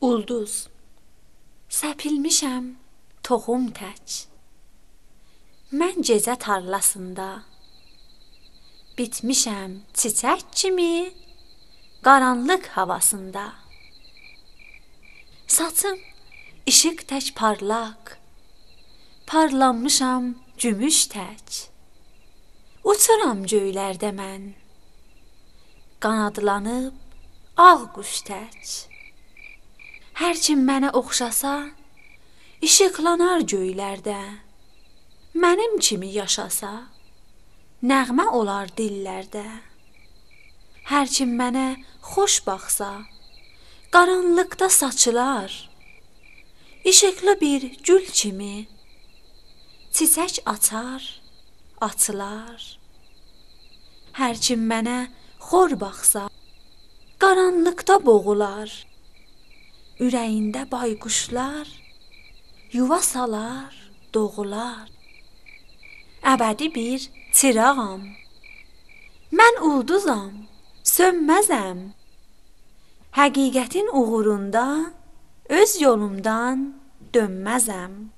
Ulduz. Səpilmişəm toxum tək. Mən gecə tarlasında Bitmişəm çiçək kimi qaranlıq havasında. Saçım işıq tək parlaq Parlanmışam gümüş tək. Uçuram göylərdə mən Qanadlanıb ağ quş tək Hər kim mənə oxşasa, işıqlanar göylərdə. Mənim kimi yaşasa, nəğmə olar dillərdə. Hər kim mənə xoş baxsa, qaranlıqda saçılar. İşıqlı bir gül kimi çiçək açar, açılar. Hər kim mənə xor baxsa, qaranlıqda boğular. Ürəyində bayquşlar yuva salar, doğular. Əbədi bir çırağam. Mən ulduzam, sönməzəm. Həqiqətin uğrunda öz yolumdan dönməzəm.